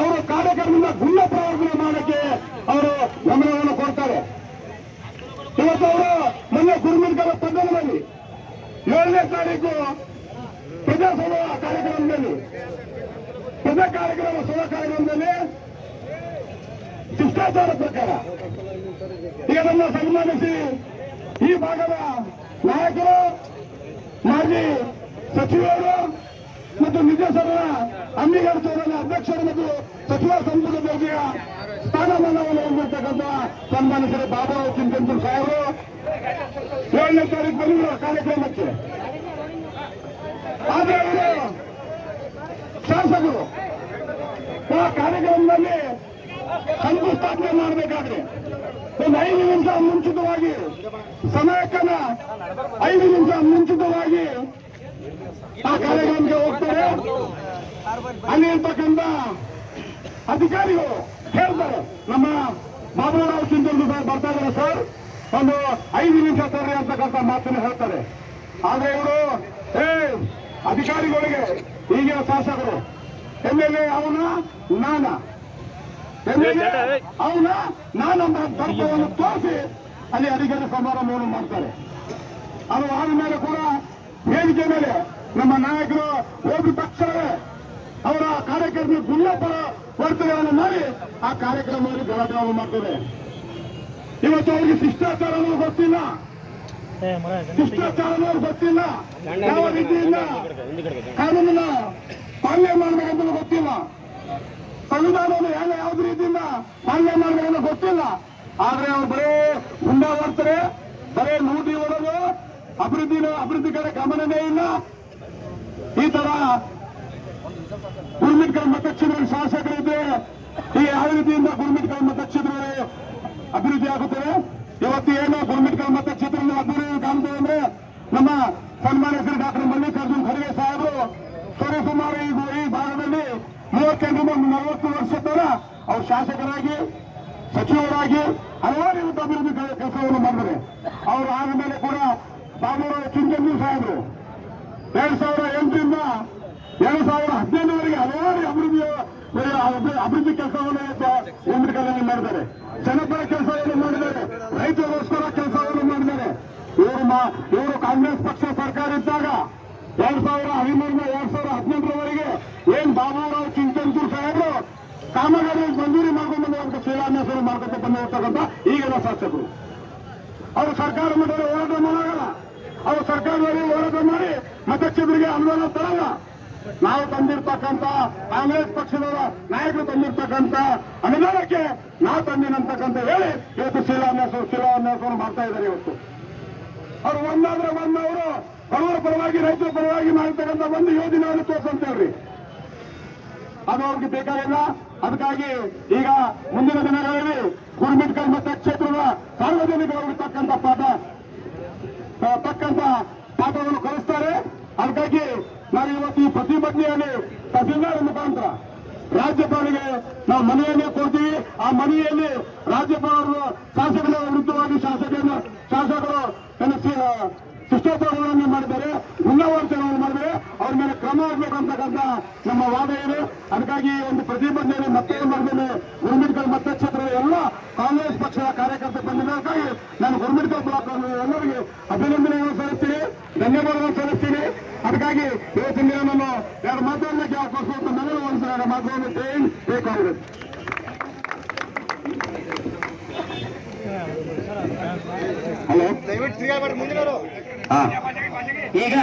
ಅವರು ಕಾರ್ಯಕ್ರಮದಿಂದ ಗುಣ ಪ್ರವರ್ತನೆ ಮಾಡಕ್ಕೆ ಅವರು ಗಮನವನ್ನು ಕೊಡ್ತಾರೆ. ಇವತ್ತು ಅವರು ಮೊನ್ನೆ ಗುರುಮಿನ್ಕರ ಪಟ್ಟಣದಲ್ಲಿ ಏಳನೇ ತಾರೀಕು ಪ್ರಜಾಸಭಾ ಕಾರ್ಯಕ್ರಮದಲ್ಲಿ, ಪ್ರಜಾ ಕಾರ್ಯಕ್ರಮ ಸಭಾ ಕಾರ್ಯಕ್ರಮದಲ್ಲಿ ಶಿಷ್ಟಾಚಾರ ಪ್ರಕಾರ ಇದನ್ನು ಸನ್ಮಾನಿಸಿ ಈ ಭಾಗದ ನಾಯಕರು, ಮಾಜಿ ಸಚಿವರು ಮತ್ತು ನಿಜಸಭಾ ಅಂಬಿಗರ ಚೌಧರಿ ಅಧ್ಯಕ್ಷರು ಮತ್ತು ಸಚಿವ ಸಂಪುಟ ಸಭೆಯ ಸ್ಥಾನಮಾನವನ್ನು ಹೊಂದಿರತಕ್ಕಂತಹ ಸನ್ಮಾನಿಸಿದ ಬಾಬಾರಾವ್ ಚಿಂತಂತೂರು ಸಾಹೇಬರು. ಏಳನೇ ತಾರೀಕು ಬಂದಿರುವ ಕಾರ್ಯಕ್ರಮಕ್ಕೆ. ಆದರೆ ಶಾಸಕರು. ಆ ಕಾರ್ಯಕ್ರಮದಲ್ಲಿ ಶಂಕುಸ್ಥಾಪನೆ ಮಾಡಬೇಕಾದ್ರೆ ಒಂದು ಐದು ನಿಮಿಷ ಮುಂಚಿತವಾಗಿ ಸಮಯಕ್ಕನ ಐದು ನಿಮಿಷ ಮುಂಚಿತವಾಗಿ ಆ ಕಾರ್ಯಕ್ರಮಕ್ಕೆ ಹೋಗ್ತಾರೆ ಅಲ್ಲಿ ಇರ್ತಕ್ಕಂಥ ಅಧಿಕಾರಿಗಳು ಹೇಳ್ತಾರೆ. ನಮ್ಮ ಬಾಬುರಾವ್ ಸಿಂಧು ಬರ್ತಾ ಇದ್ದಾರೆ ಸರ್. ಒಂದು ಐದು ನಿಮಿಷ ತರ್ರಿ ಅಂತಕ್ಕಂಥ ಮಾತನ್ನು ಹೇಳ್ತಾರೆ. ಆದ್ರೆ ಇವರು ಏ ಅಧಿಕಾರಿಗಳಿಗೆ ಈಗಿನ ಶಾಸಕರು ಎಂ ಎಲ್ ಎ ಅವನ ನಾನ. ಅವನ ನಾನೊಂದು ದರ್ಪವನ್ನು ತೋರಿಸಿ ಅಲ್ಲಿ ಅಧಿಕಾರಿ ಸಮಾರಂಭವನ್ನು ಮಾಡ್ತಾರೆ. ಅದು ಆದ ಮೇಲೆ ಕೂಡ ವೇದಿಕೆ ಮೇಲೆ ನಮ್ಮ ನಾಯಕರು ಹೋದ ತಕ್ಷಣವೇ ಅವರ ಕಾರ್ಯಕ್ರಮ ಗುಲ್ಲಪರ ವರ್ತನೆಗಳನ್ನು ಮಾಡಿ ಆ ಕಾರ್ಯಕ್ರಮದಲ್ಲಿ ಗಲಾಟೆಯನ್ನು ಮಾಡ್ತಾರೆ. ಇವತ್ತು ಅವರಿಗೆ ಶಿಷ್ಟಾಚಾರ ಗೊತ್ತಿಲ್ಲ. ಶಿಷ್ಟಾಚಾರ ಗೊತ್ತಿಲ್ಲ. ಯಾವ ರೀತಿಯಿಂದ? ಕಾನೂನನ್ನ ಪಾಲನೆ ಮಾಡಬೇಕಂತ ಗೊತ್ತಿಲ್ಲ. ಸಂವಿಧಾನವನ್ನು ಯಾರ ಯಾವ್ದು ರೀತಿಯಿಂದ ಪಾಲನೆ ಮಾಡಬೇಕಂತ ಗೊತ್ತಿಲ್ಲ. ಆದ್ರೆ ಅವ್ರು ಬರೇ ಹುಂಡ ಮಾಡ್ತಾರೆ ಬರೇ ನೋಡಿ ಹೊಡೋದು ಅಭಿವೃದ್ಧಿ ಅಭಿವೃದ್ಧಿ ಕಡೆ ಗಮನನೇ ಇಲ್ಲ. ಈ ತರ ಗುರುಮಿಟ್ಕಲ್ ಶಾಸಕರು ಶಾಸಕರಿದ್ರೆ ಈ ಯಾವ ರೀತಿಯಿಂದ ಗುರುಮಿಟ್ಕಲ್ ಮತಕ್ಷೇತ್ರದಲ್ಲಿ ಅಭಿವೃದ್ಧಿ ಆಗುತ್ತದೆ. ಇವತ್ತು ಏನು ಗುರುಮಿಟ್ಕಲ್ ಮತಕ್ಷೇತ್ರದಲ್ಲಿ ಅಭಿವೃದ್ಧಿ ಕಾಣ್ತೇವೆ ಅಂದ್ರೆ ನಮ್ಮ ಸನ್ಮಾನ್ಯ ಶ್ರೀ ಡಾಕ್ಟರ್ ಮಲ್ಲಿಕಾರ್ಜುನ್ ಖರ್ಗೆ ಸಾಹೇಬರು ಸರಿಸುಮಾರು ಈ ಭಾಗದಲ್ಲಿ ಮೂವತ್ತೆಂಟರಿಂದ ನಲವತ್ತು ವರ್ಷದ ಅವರು ಶಾಸಕರಾಗಿ, ಸಚಿವರಾಗಿ ಹಲವಾರು ಅಭಿವೃದ್ಧಿ ಕೆಲಸವನ್ನು ಮಾಡಿದರೆ ಅವರು ಆದ ಮೇಲೆ ಕೂಡ ಬಾಬುರಾವ್ ಚಿಂತಂಜಿ ಸಾಹೇಬರು ಎರಡ್ ಸಾವಿರದ ಎಂಟರಿಂದ ಎರಡ್ ಸಾವಿರದ ಹದಿನೈದರವರೆಗೆ ಹಲವಾರು ಅಭಿವೃದ್ಧಿ ಅಭಿವೃದ್ಧಿ ಕೆಲಸವನ್ನು ಗುಂಡ್ಕಲ್ನಲ್ಲಿ ಮಾಡಿದ್ದಾರೆ. ಜನಪರ ಕೆಲಸವನ್ನು ಮಾಡಿದ್ದಾರೆ. ರೈತರಿಗೋಸ್ಕರ ಕೆಲಸವನ್ನು ಮಾಡಿದ್ದಾರೆ. ಇವರು ಇವರು ಕಾಂಗ್ರೆಸ್ ಪಕ್ಷ ಸರ್ಕಾರ ಇದ್ದಾಗ ಎರಡ್ ಸಾವಿರ ಹದಿಮೂರರಿಂದ ಎರಡ್ ಸಾವಿರದ ಹದಿನೆಂಟರವರೆಗೆ ಏನ್ ಬಾಬುರಾವ್ ಚಿಂತಂತೂರು ಸಾಹೇಬರು ಕಾಮಗಾರಿ ಮಂಜೂರಿ ಮಾಡ್ಕೊಂಡು ಬಂದಂತ ಶಿಲಾನ್ಯಾಸ ಮಾಡ್ಕೊಂಡು ಬಂದಿರ್ತಕ್ಕಂಥ ಈಗಿನ ಶಾಸಕರು. ಅವರು ಸರ್ಕಾರ ಮಟ್ಟದಲ್ಲಿ ಹೋರಾಟ ಮಾಡಲ್ಲ. ಅವರು ಸರ್ಕಾರದಲ್ಲಿ ಹೋರಾಟ ಮಾಡಿ ಮತಕ್ಷೇತ್ರಿಗೆ ಅನುದಾನ ತರಲ್ಲ. ನಾವು ತಂದಿರ್ತಕ್ಕಂಥ ಕಾಂಗ್ರೆಸ್ ಪಕ್ಷದವರ ನಾಯಕರು ತಂದಿರ್ತಕ್ಕಂಥ ಅನುದಾನಕ್ಕೆ ನಾವು ತಂದಿನಂತಕ್ಕಂಥ ಹೇಳಿ ಇವತ್ತು ಶಿಲಾನ್ಯಾಸ ಶಿಲಾನ್ಯಾಸವನ್ನು ಮಾಡ್ತಾ ಇದ್ದಾರೆ ಇವತ್ತು. ಅವ್ರು ಒಂದಾದ್ರೆ ಒಂದವರು, ಬಡವರ ಪರವಾಗಿ, ರೈತರ ಪರವಾಗಿ ಮಾಡಿರ್ತಕ್ಕಂಥ ಒಂದು ಯೋಜನೆಯನ್ನು ಹೇಳ್ರಿ ಅದು ಅವ್ರಿಗೆ ಬೇಕಾಗಿಲ್ಲ. ಅದಕ್ಕಾಗಿ ಈಗ ಮುಂದಿನ ದಿನಗಳಲ್ಲಿ ಗುರುಮಿಟ್ಕಲ್ ಮತ ಕ್ಷೇತ್ರದ ಸಾರ್ವಜನಿಕರು ತಕ್ಕಂತ ಪಾಠ ತಕ್ಕಂತ ಪಾಠವನ್ನು ಕಲಿಸ್ತಾರೆ. ಅದಕ್ಕಾಗಿ ನಾನು ಇವತ್ತು ಈ ಪ್ರತಿಭಟನೆಯಲ್ಲಿ ತಹಸೀಲ್ದಾರ್ ಮುಖಾಂತರ ರಾಜ್ಯಪಾಲರಿಗೆ ನಾವು ಮನೆಯನ್ನೇ ಕೊಡ್ತೀವಿ. ಆ ಮನೆಯಲ್ಲಿ ರಾಜ್ಯಪಾಲರು ಶಾಸಕರ ವಿರುದ್ಧವಾಗಿ ಶಾಸಕರನ್ನು ಶಾಸಕರು ಶಿಷ್ಟಾಚಾರಗಳನ್ನು ಮಾಡಿದ್ದಾರೆ. ಗುಣವರ್ತನೆಯನ್ನು ಮಾಡಿದರೆ ಅವ್ರ ಮೇಲೆ ಕ್ರಮ ಆಗ್ಬೇಕಂತಕ್ಕಂಥ ನಮ್ಮ ವಾದ ಇದೆ ಅದಕ್ಕಾಗಿ ಒಂದು ಪ್ರತಿಭಟನೆಯಲ್ಲಿ ಮತ್ತೆ ಮಾಡಿದ್ದೇನೆ ಅದಕ್ಕಾಗಿ ಇವತ್ತಿನ ದಿನ ನಾನು ಎರಡು ಅವಕಾಶ ಅಂತ ನನಗೆ ಒಂದು ಎರಡು ಜೈನ್ ಜೈ ಕಾಂಗ್ರೆಸ್? ಹಲೋ? ದಯವಿಟ್ಟು ಈಗ